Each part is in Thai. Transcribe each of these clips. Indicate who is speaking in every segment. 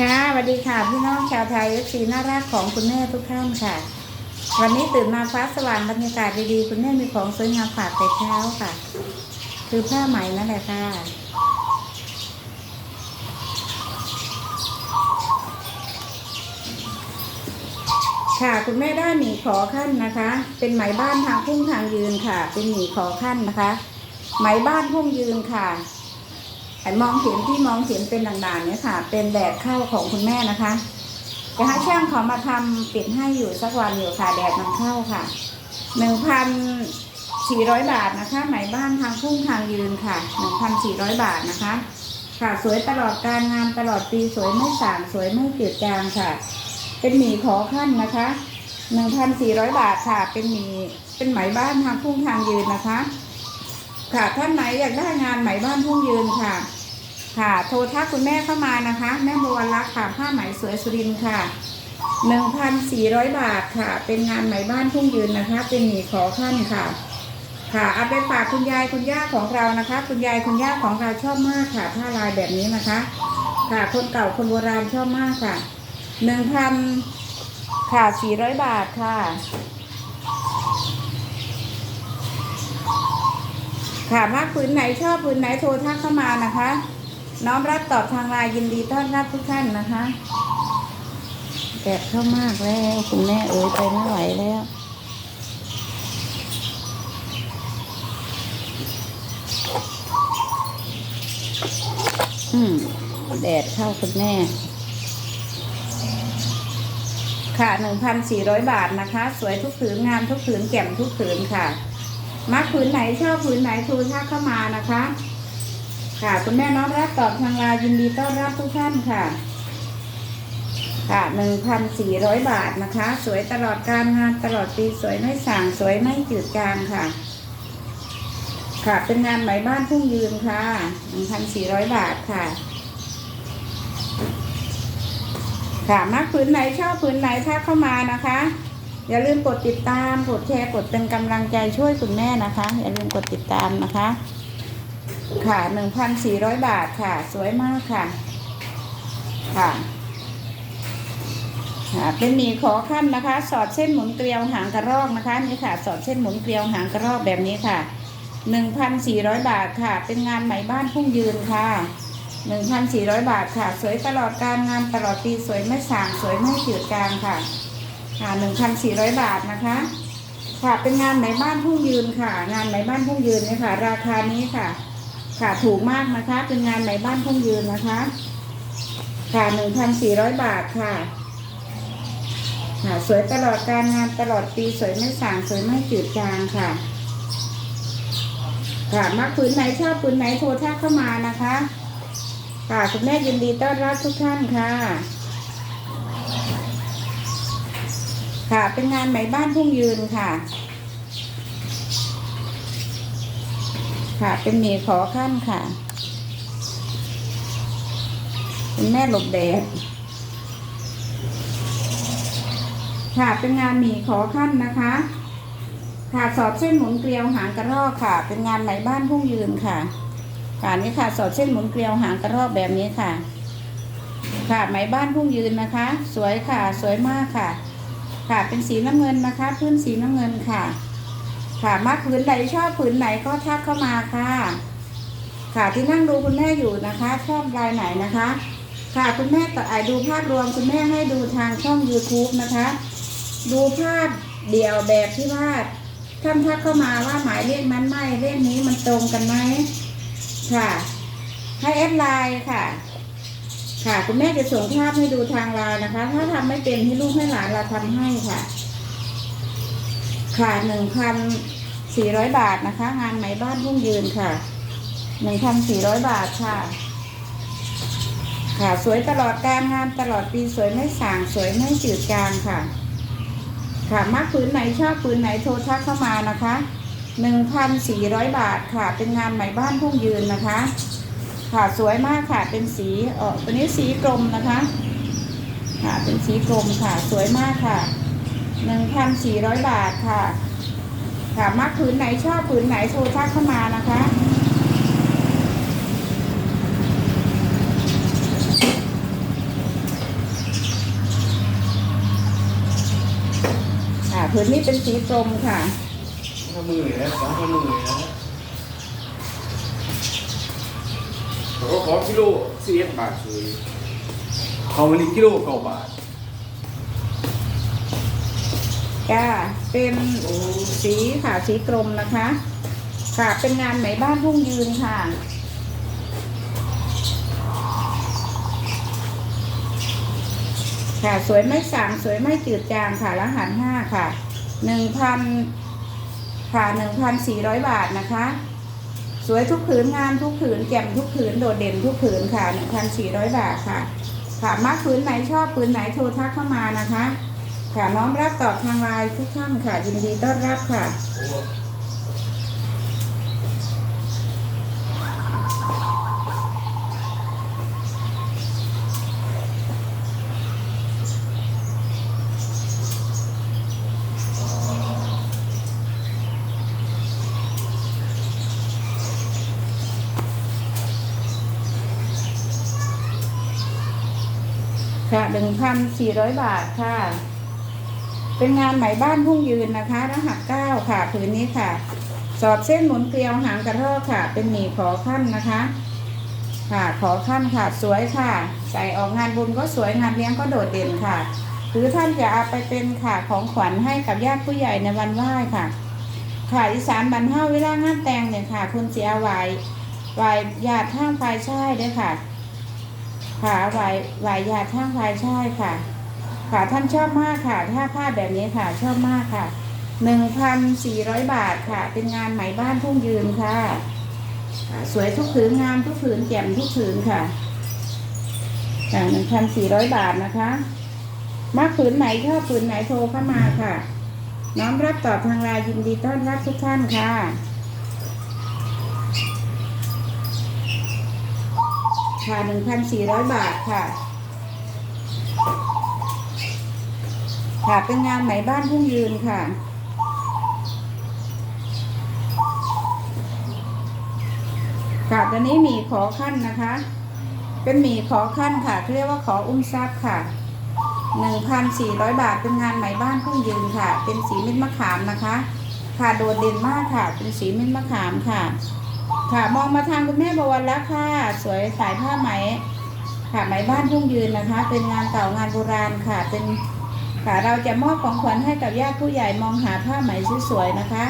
Speaker 1: ค่ะสวัสดีค่ะ พี่น้องชาวไทยเอฟซีน่ารักของคุณแม่ทุกท่านค่ะ วันนี้ตื่นมาฟ้าสว่างบรรยากาศดีๆ คุณแม่มีของสวยงามฝากแต่เช้าค่ะ คือผ้าไหมนั่นแหละค่ะ ค่ะคุณแม่ได้หมีขอขั้นนะคะ เป็นไหมบ้านทางพุ่งทางยืนค่ะ เป็นหมีขอขั้นนะคะ ไหมบ้านพุ่งยืนค่ะ ไอมองเห็นที่มองเห็นเป็นด่างๆเนี่ยค่ะ เป็นแดดเข้าของคุณแม่นะคะจะให้ช่างเขามาทำปิดให้อยู่สักวันอยู่ค่ะ แดดนำเข้าค่ะหนึ่งพันสี่ร้อยบาทนะคะไหมบ้านทางพุ่งทางยืนค่ะหนึ่งพันสี่ร้อยบาทนะคะ ค่ะสวยตลอดการงานตลอดปีสวยไม่สางสวยไม่จืดจางค่ะ เป็นหมีขอขั้นนะคะหนึ่งพันสี่ร้อยบาทค่ะ เป็นหมีเป็นไหมบ้านทางพุ่งทางยืนนะคะ ค่ะท่านไหนอยากได้งานไหมบ้านพุ่งยืนค่ะ ค่ะ โทรทักคุณแม่เข้ามานะคะ แม่บัวรักค่ะ ผ้าไหมสวยสุรินค่ะหนึ่งพันสี่ร้อยบาทค่ะ เป็นงานไหมบ้านพุ่งยืนนะคะ เป็นหมีขอขั้นค่ะ ค่ะเอาไปฝากคุณยายคุณย่าของเรานะคะ คุณยายคุณย่าของเราชอบมากค่ะ ผ้าลายแบบนี้นะคะ ค่ะ คนเก่าคนโบราณชอบมากค่ะหนึ่งพันค่ะสี่ร้อยบาทค่ะ ค่ะภาคพื้นไหนชอบพื้นไหนโทรทักเข้ามานะคะ น้อมรับตอบทางไลน์ยินดีต้อนรับทุกท่านนะคะแดดเข้ามากแล้วคุณแม่เอ๋ยไปไม่ไหวแล้วอืมแดดเข้าคุณแม่ ค่ะหนึ่งพันสี่ร้อยบาทนะคะ สวยทุกผืนงามทุกผืนแจ่มทุกผืนค่ะ มักผืนไหนชอบผืนไหนโทรทักเข้ามานะคะ ค่ะ คุณแม่น้องรับตอบทางไลน์ยินดีต้อนรับทุกท่านค่ะ ค่ะหนึ่งพันสี่ร้อยบาทนะคะ สวยตลอดการงานตลอดปีสวยไม่ส่างสวยไม่จืดจางค่ะ ค่ะ เป็นงานไหมบ้านพุ่งยืนค่ะหนึ่งพันสี่ร้อยบาทค่ะค่ะมักผืนไหนชอบผืนไหนทักเข้ามานะคะ อย่าลืมกดติดตามกดแชร์กดเป็นกำลังใจช่วยคุณแม่นะคะ อย่าลืมกดติดตามนะคะ ค่ะหนึ่งพันสี่ร้อยบาทค่ะ สวยมากค่ะ ค่ะค่ะเป็นหมีขอขั้นนะคะ สอดเส้นหมุนเกลียวหางกระรอกนะคะนี่ค่ะ สอดเส้นหมุนเกลียวหางกระรอกแบบนี้ค่ะหนึ่งพันสี่ร้อยบาทค่ะ เป็นงานไหมบ้านพุ่งยืนค่ะหนึ่งพันสี่ร้อยบาทค่ะ สวยตลอดการงานตลอดปีสวยไม่สางสวยไม่จืดจางค่ะ ค่ะหนึ่งพันสี่ร้อยบาทนะคะ ค่ะเป็นงานไหมบ้านพุ่งยืนค่ะ งานไหมบ้านพุ่งยืนเนี่ยค่ะ ราคานี้ค่ะ ค่ะถูกมากนะคะ เป็นงานไหมบ้านพุ่งยืนนะคะ ค่ะหนึ่งพันสี่ร้อยบาทค่ะค่ะสวยตลอดการงานตลอดปีสวยไม่ส่างสวยไม่จืดจางค่ะ ค่ะมักผืนไหนชอบผืนไหนโทรทักเข้ามานะคะ ค่ะคุณแม่ยินดีต้อนรับทุกท่านค่ะค่ะ เป็นงานไหมบ้านพุ่งยืนค่ะ ค่ะ เป็นหมีขอขั้นค่ะ เป็นแม่หลบแดด ค่ะเป็นงานหมีขอขั้นนะคะค่ะสอดเส้นหมุนเกลียวหางกระรอกค่ะ เป็นงานไหมบ้านพุ่งยืนค่ะค่ะนี่ค่ะ สอดเส้นหมุนเกลียวหางกระรอกแบบนี้ค่ะ ค่ะไหมบ้านพุ่งยืนนะคะ สวยค่ะ สวยมากค่ะ ค่ะเป็นสีน้ำเงินนะคะ พื้นสีน้ำเงินค่ะ ค่ะมาผืนไหนชอบผืนไหนก็ทักเข้ามาค่ะ ค่ะที่นั่งดูคุณแม่อยู่นะคะ ชอบลายไหนนะคะ ค่ะคุณแม่ต่อไอดูภาพรวมคุณแม่ให้ดูทางช่อง YouTube นะคะ ดูภาพเดี่ยวแบบที่ว่าท่านทักเข้ามาว่าหมายเลขนั้นไม่เลขนี้มันตรงกันไหมค่ะ ให้แอดไลน์ค่ะ ค่ะ คุณแม่จะส่งภาพให้ดูทางไลน์นะคะ ถ้าทำไม่เป็นให้ลูกให้หลานเราทำให้ค่ะ ค่ะหนึ่งพันสี่ร้อยบาทนะคะ งานไหมบ้านพุ่งยืนค่ะหนึ่งพันสี่ร้อยบาทค่ะ ค่ะสวยตลอดการงานตลอดปีสวยไม่สางสวยไม่จืดจางค่ะ ค่ะมักผืนไหนชอบผืนไหนโทรทักเข้ามานะคะหนึ่งพันสี่ร้อยบาทค่ะ เป็นงานไหมบ้านพุ่งยืนนะคะ ค่ะสวยมากค่ะเป็นสีเออตัวนี้สีกลมนะคะ ค่ะเป็นสีกลมค่ะสวยมากค่ะ หนึ่งแทมสี่ร้อยบาทค่ะค่ะมักพื้นไหนชอบพื้นไหนโชว์ทักเข้ามานะคะค่ะพื้นนี้เป็นสีกรมค่ะ
Speaker 2: ข้ามือแล้วสองข้ามือแล้วแต่ว่ขอกิโลสี่เอ็ดบาทเลยเขาวันนี้กิโลเก้าบาท
Speaker 1: จ้าเป็นสีค่ะสีกรมนะคะ ค่ะเป็นงานไหมบ้านทุ่งยืนค่ะค่ะสวยไม่สางสวยไม่จืดจางค่ะรหัสห้าค่ะหนึ่งพันค่ะหนึ่งพันสี่ร้อยบาทนะคะ สวยทุกผืนงานทุกผืนแจ่มทุกผืนโดดเด่นทุกผืนค่ะหนึ่งพันสี่ร้อยบาทค่ะ ค่ะมักผืนไหนชอบผืนไหนโทรทักเข้ามานะคะ ค่ะน้อมรับตอบทางไลน์ทุกท่านค่ะ ยินดีต้อนรับค่ะค่ะหนึ่งพันสี่ร้อยบาทค่ะ เป็นงานไหมบ้านพุ่งยืนนะคะรหัสเก้าค่ะผืนนี้ค่ะ สอดเส้นหมุนเกลียวหางกระรอกค่ะ เป็นหมี่ขอขั้นนะคะ ค่ะขอขั้นค่ะสวยค่ะ ใส่ออกงานบุญก็สวยงานเลี้ยงก็โดดเด่นค่ะ หรือท่านจะเอาไปเป็นค่ะของขวัญให้กับญาติผู้ใหญ่ในวันไหว้ค่ะ ค่ะอีสานบรรเทาเวลางานแต่งเนี่ยค่ะ คุณเสียไหวไหวญาติทางฝ่ายชายด้วยค่ะค่ะไหวไหวญาติทางฝ่ายชายค่ะ ค่ะท่านชอบมากค่ะ ถ้าผ้าแบบนี้ค่ะชอบมากค่ะหนึ่งพันสี่ร้อยบาทค่ะ เป็นงานไหมบ้านทุ่งยืนค่ะะสวยทุกผืนงามทุกผืนแจ่มทุกผืนค่ะหนึ่งพันสี่ร้อยบาทนะคะมากผืนไหนชอบผืนไหนโทรเข้ามาค่ะ น้อมรับตอบทางไลน์ยินดีต้อนรับทุกท่านค่ะค่ะหนึ่งพันสี่ร้อยบาทค่ะ ค่ะเป็นงานไหมบ้านทุ่งยืนค่ะ ค่ะตอนนี้หมีขอขั้นนะคะ เป็นหมีขอขั้นค่ะเรียกว่าขออุ้มทรัพย์ค่ะหนึ่งพันสี่ร้อยบาทเป็นงานไหมบ้านทุ่งยืนค่ะ เป็นสีเม็ดมะขามนะคะ ค่ะโดดเด่นมากค่ะ เป็นสีเม็ดมะขามค่ะ ค่ะมองมาทางคุณแม่บวรแล้วค่ะ สวยสายผ้าไหมค่ะไหมบ้านทุ่งยืนนะคะ เป็นงานเก่างานโบราณค่ะ เป็น ค่ะ เราจะมอบของขวัญให้กับญาติผู้ใหญ่มองหาผ้าไหมสวยๆนะคะ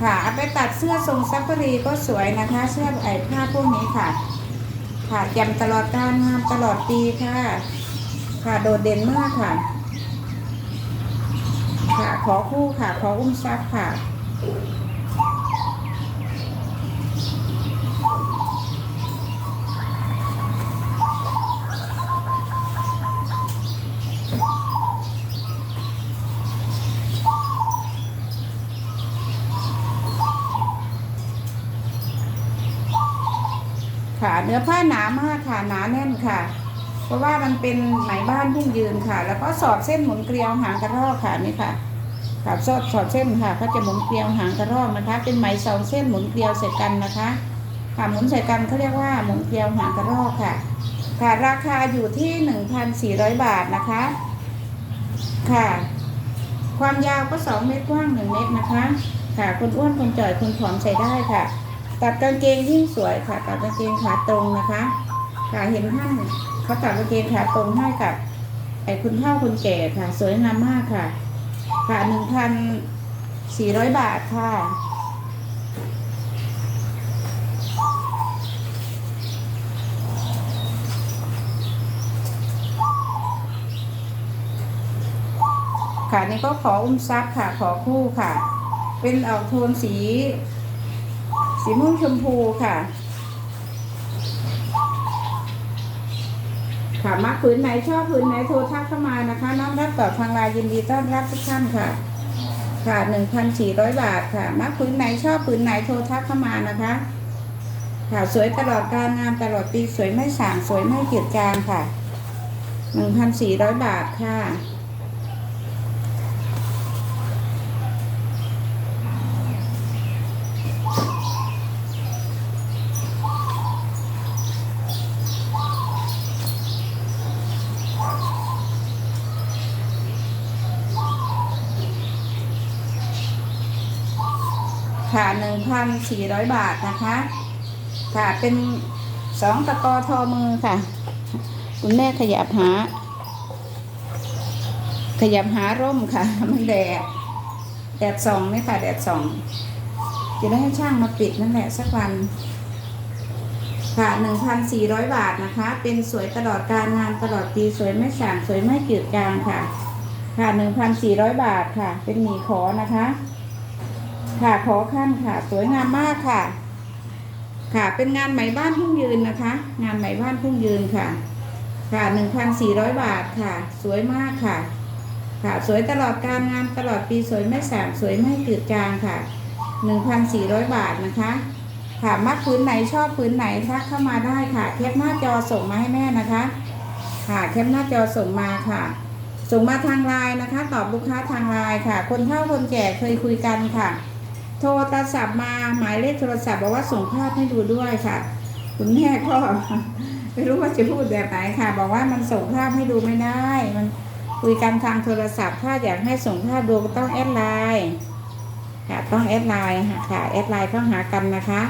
Speaker 1: ค่ะเอาไปตัดเสื้อทรงซับปรีก็สวยนะคะ เสื้อไอ้ผ้าพวกนี้ค่ะ ค่ะแจ่มตลอดการงามตลอดปีค่ะ ค่ะโดดเด่นมากค่ะ ค่ะขอคู่ค่ะ ขออุ้มซับค่ะ ค่ะ เนื้อผ้าหนามากค่ะหนาแน่นค่ะ เพราะว่ามันเป็นไหมบ้านพุ่งยืนค่ะ แล้วก็สอดเส้นหมุนเกลียวหางกระรอกค่ะนี่ค่ะค่ะสอดสอดเส้นค่ะก็จะหมุนเกลียวหางกระรอกนะคะ เป็นไหมสองเส้นหมุนเกลียวใส่กันนะคะค่ะหมุนใส่กันเขาเรียกว่าหมุนเกลียวหางกระรอกค่ะ ค่ะราคาอยู่ที่หนึ่งพันสี่ร้อยบาทนะคะ ค่ะ ความยาวก็สองเมตรกว้างหนึ่งเมตรนะคะ ค่ะคนอ้วนคนจ่อยคนผอมใส่ได้ค่ะ ตัดกางเกงยิ่งสวยค่ะตัดกางเกงขาตรงนะคะค่ะเห็นท่านเขาตัดกางเกงขาตรงให้กับไอ้คุณเฒ่าคุณแก่ค่ะ สวยงามมากค่ะ ค่ะหนึ่งพันสี่ร้อยบาทค่ะค่ะนี่ก็ขออุ้มทรัพย์ค่ะ ขอคู่ค่ะ เป็นออกโทนสี สีม่วงชมพูค่ะ ค่ะมักผืนไหนชอบผืนไหนโทรทักเข้ามานะคะ น้องรับตอบทางไลน์ยินดีต้อนรับทุกท่านค่ะ ค่ะหนึ่งพันสี่ร้อยบาทค่ะ มักผืนไหนชอบผืนไหนโทรทักเข้ามานะคะ ค่ะสวยตลอดการงานตลอดปีสวยไม่สางสวยไม่เกียดจางค่ะหนึ่งพันสี่ร้อยบาทค่ะ ค่ะหนึ่งพันสี่ร้อยบาทนะคะ ค่ะเป็นสองตะกอทอมือค่ะ คุณแม่ขยับหา ขยับหาร่มค่ะ มันแดด แดดส่องไหมค่ะ แดดส่อง จะได้ให้ช่างมาปิดนั่นแหละสักวัน ค่ะหนึ่งพันสี่ร้อยบาทนะคะ เป็นสวยตลอดการงานตลอดปีสวยไม่สางสวยไม่จืดจางค่ะ ค่ะหนึ่งพันสี่ร้อยบาทค่ะ เป็นหมีขอนะคะ ค่ะขอขั้นค่ะ สวยงามมากค่ะ ค่ะเป็นงานไหมบ้านพุ่งยืนนะคะ งานไหมบ้านพุ่งยืนค่ะ ค่ะหนึ่งพันสี่ร้อยบาทค่ะ สวยมากค่ะ ค่ะสวยตลอดการงานตลอดปีสวยไม่สางสวยไม่จืดจางค่ะหนึ่งพันสี่ร้อยบาทนะคะค่ะมักพื้นไหนชอบพื้นไหนทักเข้ามาได้ค่ะแคปหน้าจอส่งมาให้แม่นะคะ ค่ะแคปหน้าจอส่งมาค่ะ ส่งมาทางไลน์นะคะ ตอบลูกค้าทางไลน์ค่ะ คนเฒ่าคนแก่เคยคุยกันค่ะ โทรศัพท์มาหมายเลขโทรศัพท์บอกว่าส่งภาพให้ดูด้วยค่ะคุณแม่ก็ไม่รู้ว่าจะพูดแบบไหนค่ะ บอกว่ามันส่งภาพให้ดูไม่ได้ มันคุยกันทางโทรศัพท์ถ้าอยากให้ส่งภาพดูก็ต้องแอดไลน์ค่ะต้องแอดไลน์ค่ะแอดไลน์เข้าหากันนะคะ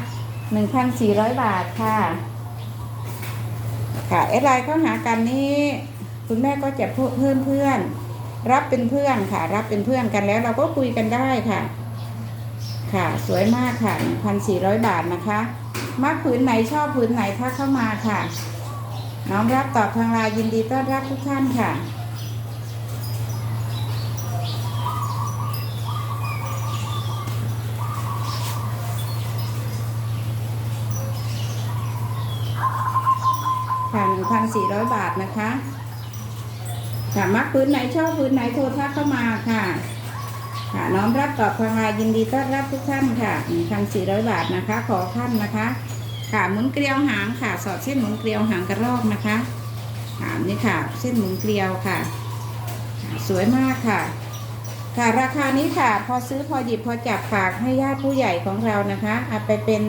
Speaker 1: หนึ่งพันสี่ร้อยบาทค่ะ ค่ะแอดไลน์เข้าหากันนี้คุณแม่ก็จะเพิ่มเพื่อน รับเป็นเพื่อนค่ะ รับเป็นเพื่อนกันแล้วเราก็คุยกันได้ค่ะ ค่ะ สวยมากค่ะพันสี่ร้อยบาทนะคะมักผืนไหนชอบผืนไหนทักเข้ามาค่ะ น้อมรับตอบทางไลน์ยินดีต้อนรับทุกท่านค่ะค่ะหนึ่งพันสี่ร้อยบาทนะคะ ค่ะมักพื้นไหนชอบพื้นไหนโทรทักเข้ามาค่ะ ค่ะน้อมรับตอบทางไลน์ยินดีต้อนรับทุกท่านค่ะหนึ่งพันสี่ร้อยบาทนะคะ ขอขั้นนะคะ ค่ะหมุนเกลียวหางค่ะ สอดเส้นหมุนเกลียวหางกระรอกนะคะค่ะนี่ค่ะ เส้นหมุนเกลียวค่ะค่ะ สวยมากค่ะ ค่ะราคานี้ค่ะ พอซื้อพอหยิบพอจับฝากให้ญาติผู้ใหญ่ของเรานะคะเอาไปเป็น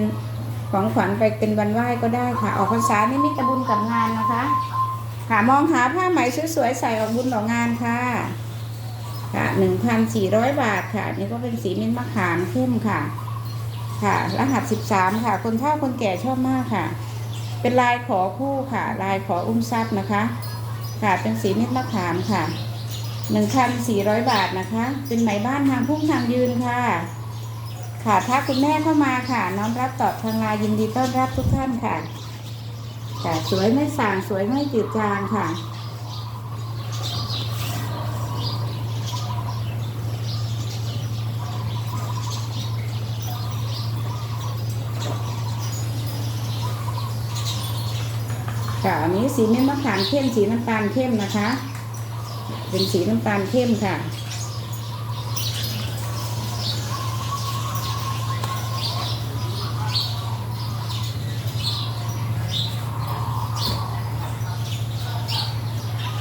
Speaker 1: ของขวัญไปเป็นวันไหว้ก็ได้ค่ะ ออกพรรษานี่มิตรบุญกับงานนะคะ ค่ะมองหาผ้าไหมสวยๆใส่ออกบุญออกงานค่ะ ค่ะหนึ่งพันสี่ร้อยบาทค่ะนี่ก็เป็นสีมินมะขามเข้มค่ะ ค่ะ รหัสสิบสามค่ะ คนเฒ่าคนแก่ชอบมากค่ะ เป็นลายขอคู่ค่ะ ลายขออุ้มทรัพย์นะคะ ค่ะเป็นสีมินมะขามค่ะหนึ่งพันสี่ร้อยบาทนะคะ เป็นไหมบ้านทางพุ่งทางยืนค่ะ ค่ะถ้าคุณแม่เข้ามาค่ะ น้อมรับตอบทางไลน์ยินดีต้อนรับทุกท่านค่ะค่ะสวยไม่สางสวยไม่จืดจางค่ะ ค่ะ อันนี้สีเม็ดมะขามเข้มสีน้ำตาลเข้มนะคะ เป็นสีน้ำตาลเข้มค่ะ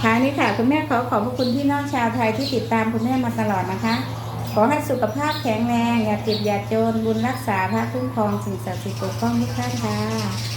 Speaker 1: ค่ะนี่ค่ะคุณแม่ขอขอบพระคุณพี่น้องชาวไทยที่ติดตามคุณแม่มาตลอดนะคะ ขอให้สุขภาพแข็งแรง อย่าเจ็บอย่าจนบุญรักษาพระคุ้มครองสิ่งศักดิ์สิทธิ์ปกป้องทุกท่านค่ะ